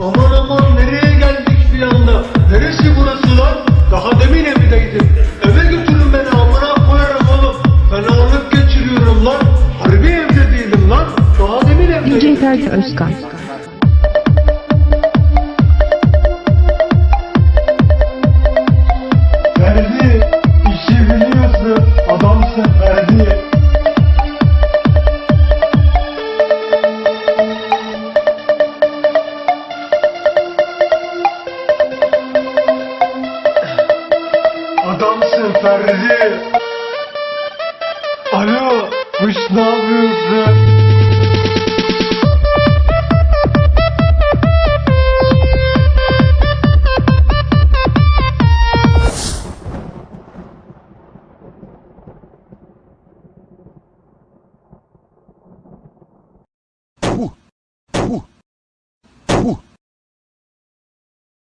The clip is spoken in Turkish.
Aman aman nereye geldik bir anda? Neresi burası lan? Daha demin evdeydim. Eve götürün beni amına koyarım oğlum. Fenalık geçiriyorum lan. Harbi evde değilim lan. Daha demin evdeydim. DJ Ferdi Özkan. Ferdi, işi biliyorsun. Adamsın Ferdi. Adamsın Ferdi? Alo kuş ne yapıyorsun